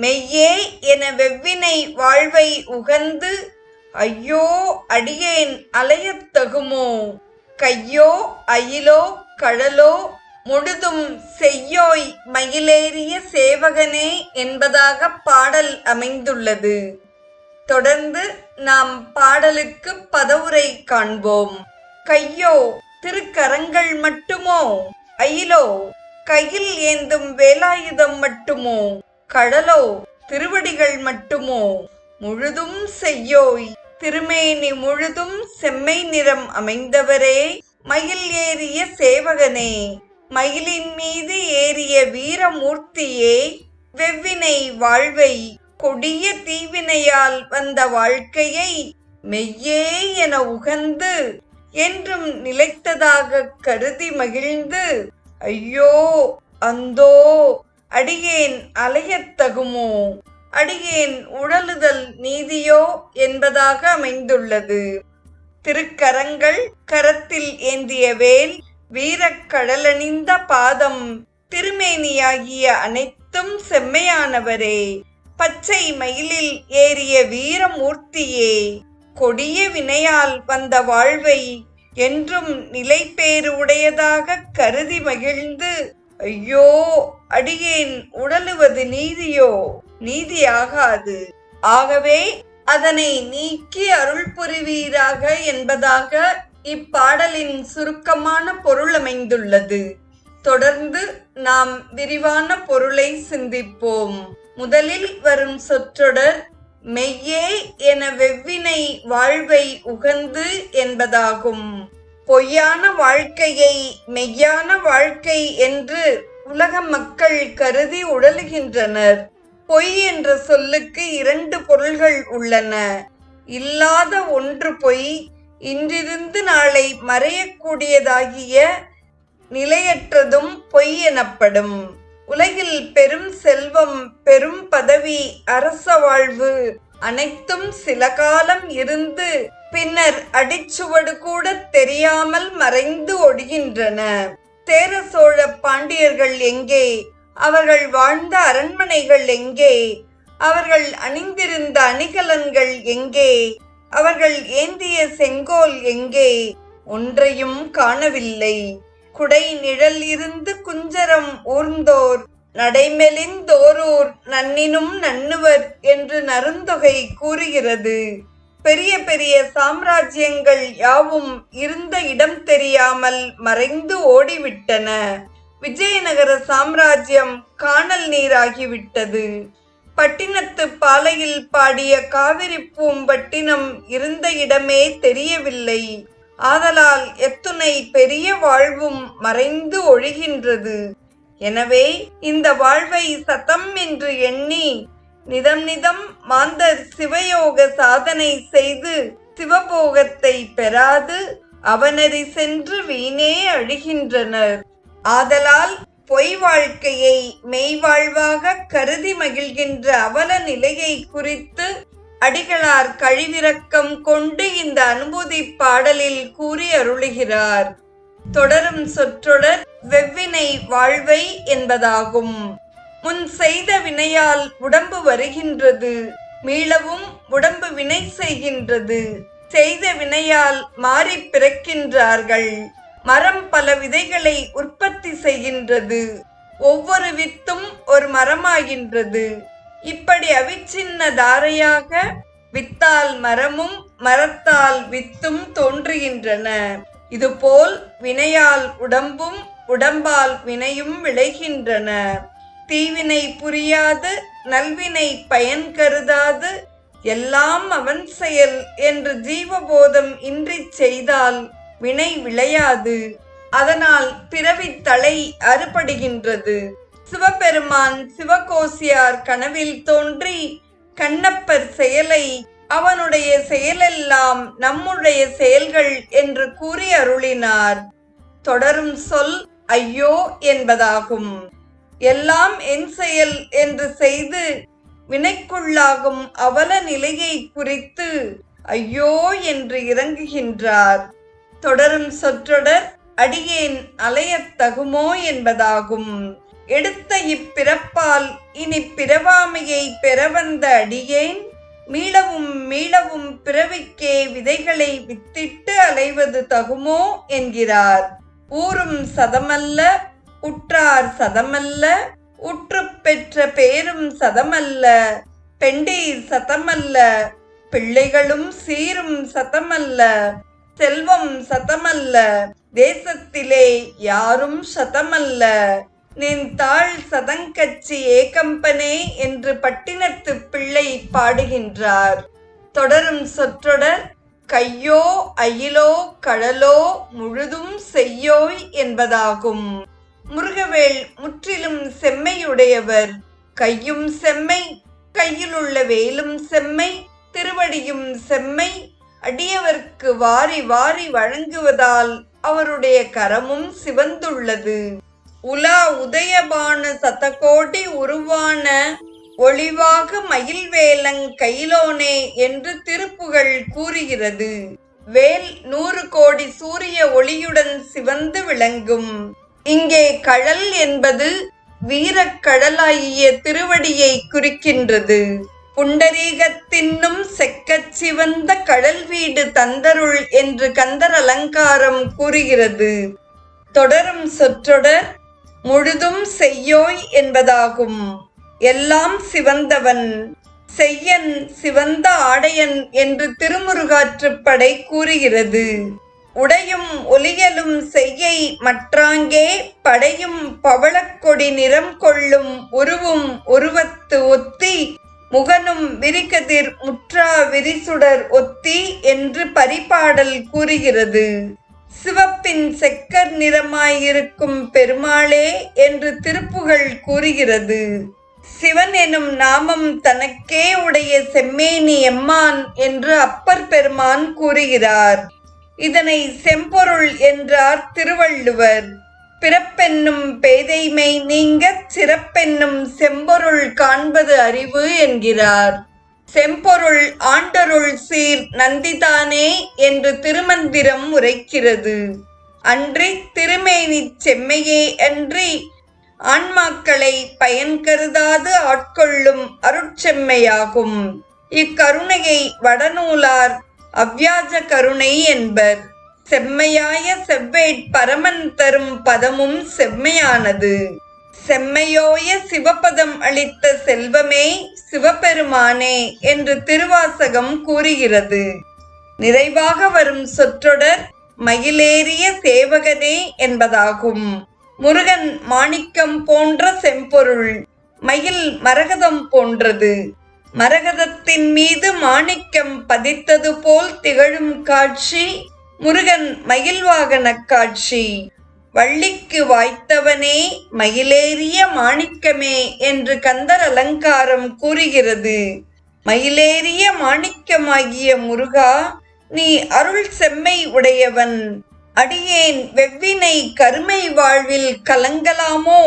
மெய்யே என வெவ்வினை வாழ்வை உகந்து ஐயோ அடியேன் அலையத் தகுமோ? கையோ அயிலோ கழலோ? முழுதும் செய்யோய் மயிலேறிய சேவகனே என்பதாக பாடல் அமைந்துள்ளது. தொடர்ந்து நாம் பாடலுக்கு பதவுரை காண்போம். கையோ திருக்கரங்கள் மட்டுமோ? அயிலோ கையில் ஏந்தும் வேலாயுதம் மட்டுமோ? கடலோ திருவடிகள் மட்டுமோ? முழுதும் செய்யோய். திருமேனி முழுதும் செம்மை நிறம் அமைந்தவரே. மயில் ஏறிய சேவகனே. மயிலின் மீது ஏறிய வீரமூர்த்தியே. வெவ்வினை வாழ்வை கொடிய தீவினையால் வந்த வாழ்க்கையை மெய்யே என உகந்து என்றும் நிலைத்ததாக கருதி மகிழ்ந்து ஐயோ அந்தோ அடியேன் அலையத் தகுமோ? அடியேன் உழலுதல் நீதியோ? என்பதாக அமைந்துள்ளது. திருக்கரங்கள் கரத்தில் ஏந்திய வேல் வீரக்கடலணிந்த பாதம் திருமேனியாகிய அனைத்தும் செம்மையானவரே. பச்சை மயிலில் ஏறிய வீரமூர்த்தியே கொடிய வினையால் வந்த வாழ்வை என்றும் நிலை உடையதாக கருதி மகிழ்ந்து ஐயோ அடியேன் உடலுவது நீதியோ? நீதியாகாது. ஆகவே அதனை நீக்கி அருள் புரிவீராக என்பதாக இப்பாடலின் சுருக்கமான பொருள் அமைந்துள்ளது. தொடர்ந்து நாம் விரிவான பொருளை சிந்திப்போம். முதலில் வரும் சொற்றொடர் மெய்யே என வெவ்வினை வாழ்வை உகந்து என்பதாகும். பொய்யான வாழ்க்கையை மெய்யான வாழ்க்கை என்று உலக மக்கள் கருதி உடலுகின்றனர். பொய் என்ற சொல்லுக்கு இரண்டு பொருள்கள் உள்ளன. இல்லாத ஒன்று பொய் இன்றிருந்து நாளை மறையக்கூடியதாகிய நிலையற்றதும் பொய் எனப்படும். உலகில் பெரும் செல்வம் பெரும் பதவி அரச வாழ்வு அனைத்தும் சில காலம் இருந்து பின்னர் அடிச்சுவடு கூட தெரியாமல் மறைந்து ஒடுகின்றன. சேர சோழ பாண்டியர்கள் எங்கே? அவர்கள் வாழ்ந்த அரண்மனைகள் எங்கே? அவர்கள் அணிந்திருந்த அணிகலன்கள் எங்கே? அவர்கள் ஏந்திய செங்கோல் எங்கே? ஒன்றையும் காணவில்லை. குடை நிழல் இருந்து குஞ்சரம் ஊர்ந்தோர் நடைமெலிந்தோரூர் நன்னினும் நன்னுவர் என்று நருந்தொகை கூறுகிறது. பெரிய பெரிய சாம்ராஜ்யங்கள் யாவும் இருந்த இடம் தெரியாமல் மறைந்து ஓடிவிட்டன. விஜயநகர சாம்ராஜ்யம் காணல் நீராகிவிட்டது. பட்டினத்து பாலையில் பாடிய காவிரி பூம்பட்டினம் இருந்த இடமே தெரியவில்லை. ஆதலால் எத்துணை பெரிய வாழ்வும் மறைந்து ஒழிகின்றது. எனவே இந்த வாழ்வை சதம் என்று எண்ணி நிதம் நிதம் மாந்தர் சிவயோக சாதனை செய்து சிவபோகத்தை பெறாது அவனறி சென்று வீணே அழிகின்றனர். ஆதலால் பொய் வாழ்க்கையை மெய்வாழ்வாக கருதி மகிழ்கின்ற அவல நிலையை குறித்து அடிகளார் கழிவிறக்கம் கொண்டு இந்த அனுபூதி பாடலில் கூறி அருளுகிறார் தொடரும் சொற்றொடர் வெவ்வினை வாழ்வை என்பதாகும். முன் செய்த வினையால் உடம்பு வருகின்றது மீளவும் உடம்பு வினை செய்கின்றது. செய்த வினையால் மாறி பிறக்கின்றார்கள். மரம் பல விதைகளை உற்பத்தி செய்கின்றது. ஒவ்வொரு வித்தும் ஒரு மரமாகின்றது. இப்படி அவிச்சின்ன தாரையாக வித்தால் மரமும் மரத்தால் வித்தும் தோன்றுகின்றன. இதுபோல் வினையால் உடம்பும் உடம்பால் வினையும் விளைகின்றன. தீவினை புரியாது நல்வினை பயன் கருதாது எல்லாம் அவன் செயல் என்று ஜீவபோதம் இன்றி செய்தால் வினை விளையாது. அதனால் பிறவி தலை அறுபடுகின்றது. சிவபெருமான் சிவகோசியார் கனவில் தோன்றி கண்ணப்பர் செயலை அவனுடைய செயலெல்லாம் நம்முடைய செயல்கள் என்று கூறி அருளினார். தொடரும் சொல் ஐயோ என்பதாகும். எல்லாம் என் செயல் என்று செய்து வினைக்குள்ளாகும் அவல நிலையை குறித்து ஐயோ என்று இறங்குகின்றார். தொடரும் சொற்றொடர் அடியேன் அலையத் தகுமோ என்பதாகும். எடுத்த இப்பிறப்பால் இனி பிறவாமையை பெற வந்த அடியேன் மீளவும் மீளவும் பிறவிக்கே விதைகளை வித்திட்டு அலைவது தகுமோ என்கிறார். ஊரும் சதமல்ல உற்றார் சதமல்ல உற்று பெற்ற பேரும் சதமல்ல பெண்டீர் சதமல்ல பிள்ளைகளும் சீரும் சதமல்ல செல்வம் சதமல்ல தேசத்திலே யாரும் சதமல்ல. நின் தாழ் சதங்கச்சி ஏகம்பனே என்று பட்டினத்து பிள்ளை பாடுகின்றார். தொடரும் சொற்றொடர் கையோ அயிலோ கடலோ முழுதும் செய்யோய் என்பதாகும். முருகவேள் முற்றிலும் செம்மையுடையவர். கையும் செம்மை கையிலுள்ள வேலும் செம்மை திருவடியும் செம்மை அடியவர்க்கு வாரி வாரி வழங்குவதால் அவருடைய கரமும் சிவந்துள்ளது. உலா உதயபானு சதகோடி உருவான ஒளிவாக மயில்வேலங் கைலோனே என்று திருப்புகழ் கூறுகிறது. வேல் நூறு கோடி சூரிய ஒளியுடன் சிவந்து விளங்கும். இங்கே கழல் என்பது வீரக்கடலாகிய திருவடியை குறிக்கின்றது. புண்டரீகத்தின்னும் செக்கச் சிவந்த கடல் வீடு தந்தருள் என்று கந்தர் அலங்காரம் கூறுகிறது. தொடரும் சொற்றொடர் முழுதும் செய்யோய் என்பதாகும். எல்லாம் சிவந்தவன். செய்யன் சிவந்த ஆடையன் என்று திருமுருகாற்றுப்படை கூறுகிறது. உடையும் ஒலியலும் செய்யை மற்றாங்கே படையும் பவளக்கொடி நிறம் கொள்ளும் உருவும் உருவத்து ஒத்தி முகனும் விரிகதிர் முற்றா விரிசுடர் ஒத்தி என்று பரிபாடல் கூறுகிறது. சிவப்பின் செக்கர் நிறமாயிருக்கும் பெருமாளே என்று திருப்புகழ் கூறுகிறது. சிவன் எனும் நாமம் தனக்கே உடைய செம்மேனி எம்மான் என்று அப்பர் பெருமான் கூறுகிறார். இதனை செம்பொருள் என்றார் திருவள்ளுவர். பிறப்பென்னும் பேதைமை நீங்கச் சிறப்பென்னும் செம்பொருள் காண்பது அறிவு என்கிறார். செம்பொருள் ஆண்டருள் சீர் நந்திதானே என்று திருமந்திரம் உரைக்கிறது. அன்றி திருமேனி செம்மையே அன்றி ஆன்மாக்களை பயன் கருதாது ஆட்கொள்ளும் அருட்செம்மையாகும். இக்கருணையை வடநூலார் அவ்வியாஜ கருணை என்பர். செம்மையாய செவ்வேட் பரமன் தரும் பதமும் செம்மையானது. செம்மையோய சிவபதம் அளித்த செல்வமே சிவபெருமானே என்று திருவாசகம் கூறுகிறது. நிறைவாக வரும் சொற்றொடர் மயிலேறிய சேவகனே என்பதாகும். முருகன் மாணிக்கம் போன்ற செம்பொருள் மயில் மரகதம் போன்றது. மரகதத்தின் மீது மாணிக்கம் பதித்தது போல் திகழும் காட்சி முருகன் மயில் வாகன காட்சி. வள்ளிக்கு வாய்த்தவனே மயிலேறிய மாணிக்கமே என்று கந்தர் அலங்காரம் கூறுகிறது. மயிலேறிய மாணிக்கமாகிய முருகா நீ அருள் செம்மை உடையவன். அடியேன் வெவ்வினை கருமை வாழ்வில் கலங்கலாமோ?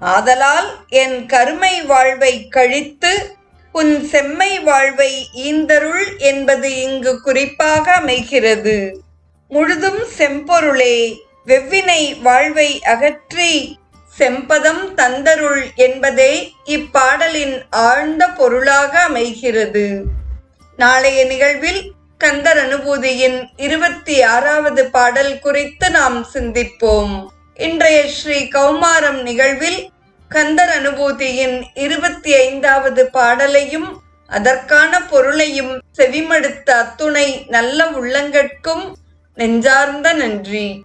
ஆதலால் என் கருமை வாழ்வை கழித்து உன் செம்மை வாழ்வை ஈந்தருள் என்பது இங்கு குறிப்பாக அமைகிறது. முழுதும் செம்பொருளே வெவ்வினை வாழ்வை அகற்றி செம்பதம் தந்தருள் என்பதே இப்பாடலின் ஆழ்ந்த பொருளாக அமைகிறது. நாளைய நிகழ்வில் கந்தர் அனுபூதியின் இருபத்தி ஆறாவது பாடல் குறித்து நாம் சிந்திப்போம். இன்றைய ஸ்ரீ கௌமாரம் நிகழ்வில் கந்தர் அனுபூதியின் இருபத்தி ஐந்தாவது பாடலையும் அதற்கான பொருளையும் செவிமடுத்த அத்துணை நல்ல உள்ளங்கட்கும் நெஞ்சார்ந்த நன்றி.